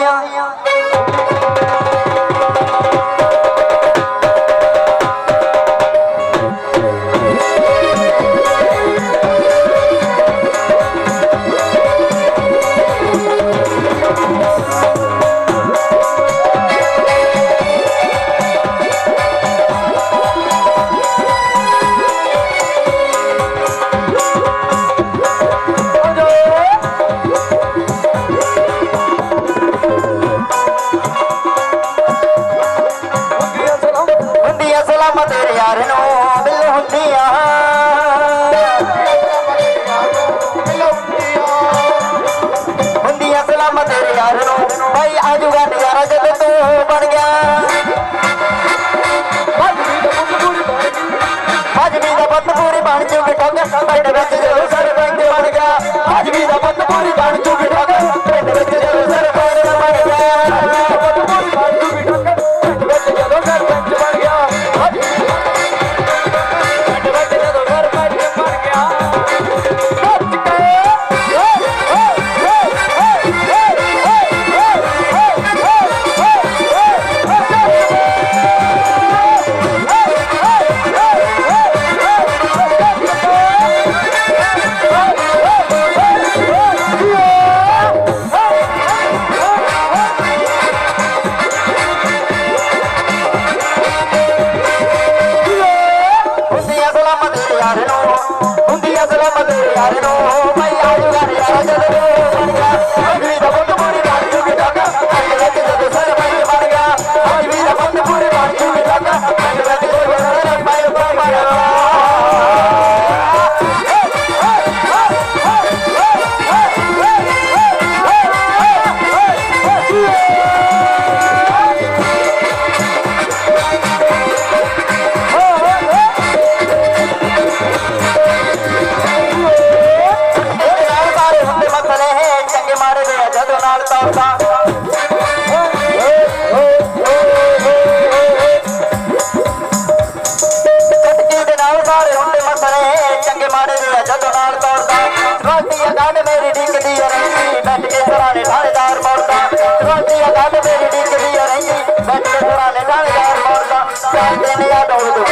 Rainha. ಹೆಸರ ಮದುವೆ ಯಾರಿನೋ ਕੇ ਮਾੜੇ ਦੇ ਜੱਗ ਨਾਲ ਤੋੜਦਾ। ਰੋਟੀਆਂ ਗੰਢ ਮੇਰੀ ਡਿੱਗਦੀ ਰਹੀ, ਬੈਠ ਕੇ ਘਰਾਣੇ ਥਾਣੇਦਾਰ ਮੋੜਦਾ ਰੋਟੀਆਂ ਗੰਢ ਮੇਰੀ ਡਿੱਗਦੀ ਰਹੀ, ਬੈਠ ਕੇ ਘਰਾਣੇ ਥਾਣੇਦਾਰ ਮੋੜਦਾ ਕਹਿੰਦੇ ਨੇ ਆ ਦੌੜ ਦੋ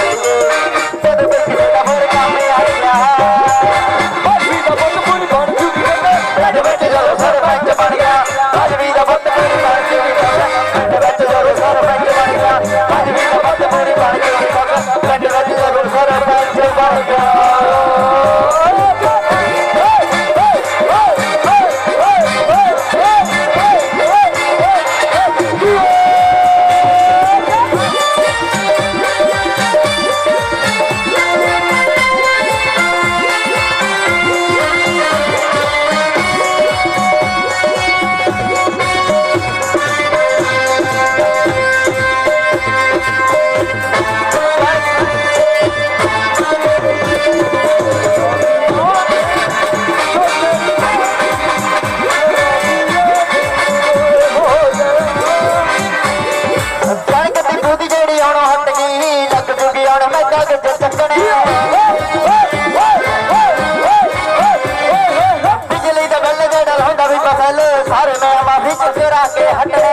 ਵਿੱਚ ਫੇਰਾ ਕੇ ਹਟਣੇ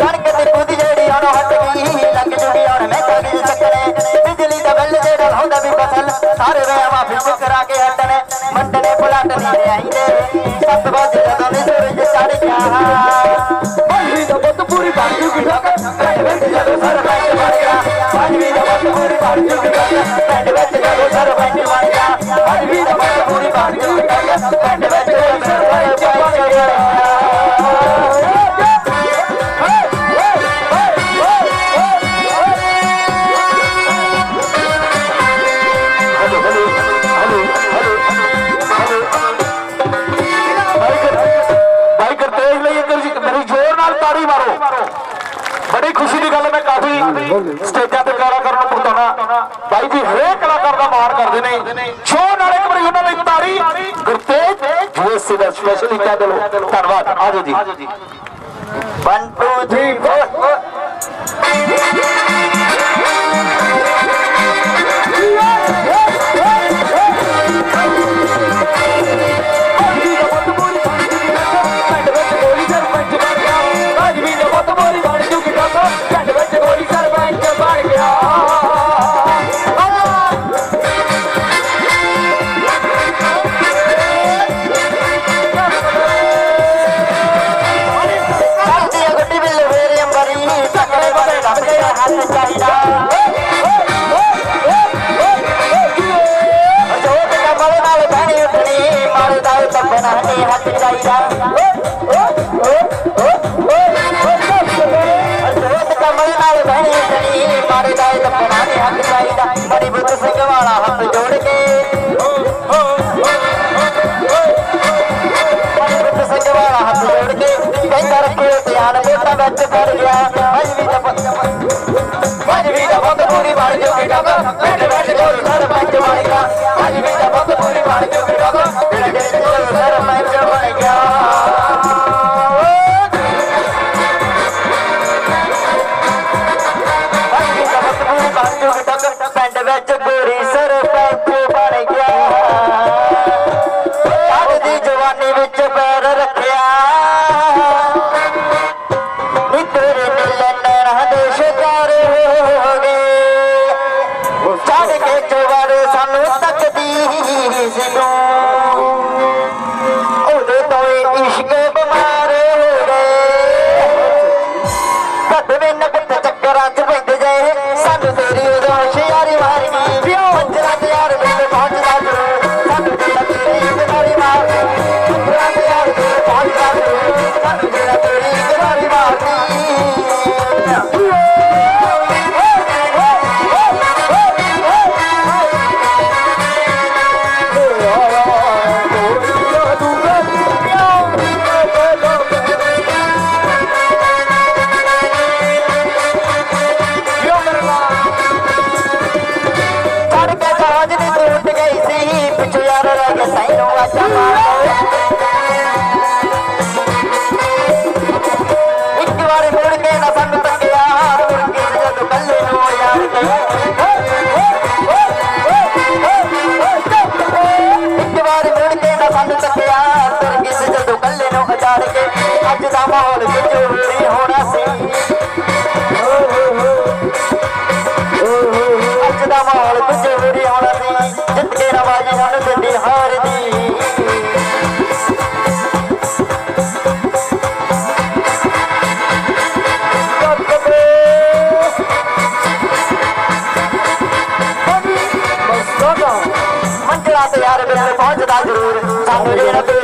ਕਣਕ ਦੀ ਕੁੱਦ ਜਿਹੜੀ ਆਣ ਹਟ ਗਈ ਲੰਗ ਜੁੜੀ ਆਣ ਮੈਂ ਕਾਗਜ਼ ਚੱਕਣੇ ਬਿਜਲੀ ਦਾ ਬਿੱਲ ਜਿਹੜਾ ਹੁੰਦਾ ਵੀ ਫਸਲ ਸਾਰੇ ਰੇਵਾ ਵਿੱਚ ਫੇਰਾ ਕੇ ਹਟਣੇ ਮੰਡਣੇ ਪਲਟ ਨਹੀਂ ਆਈਂਦੇ ਸੱਤ ਵਜੇ ਜਦੋਂ ਸੂਰਜ ਚੜ ਗਿਆ। ਸਟੇਜਾਂ ਤੇ ਗਾਰਾ ਕਰਨ ਨੂੰ ਪੁੱਤਾਣਾ ਬਾਈ ਜੀ, ਹਰੇਕ ਕਲਾਕਾਰ ਦਾ ਮਾਰ ਕਰਦੇ ਨੇ। ਛੋ ਨਾਲ ਇੱਕ ਵਾਰੀ ਉਹਨਾਂ ਲਈ ਤਾੜੀ। ਗੁਰਤੇਜ, ਜੀਐਸਸੀ ਦਾ ਸਪੈਸ਼ਲੀ ਕਹਿ ਦਿਓ ਧੰਨਵਾਦ। ਆਜੋ ਜੀ। 1 2 3 4 দেখাতে চাই না জোর বড় নাল ধরে উঠনি মাল দাও তখন হাতে হাত চাই না is it all? I'm gonna get up.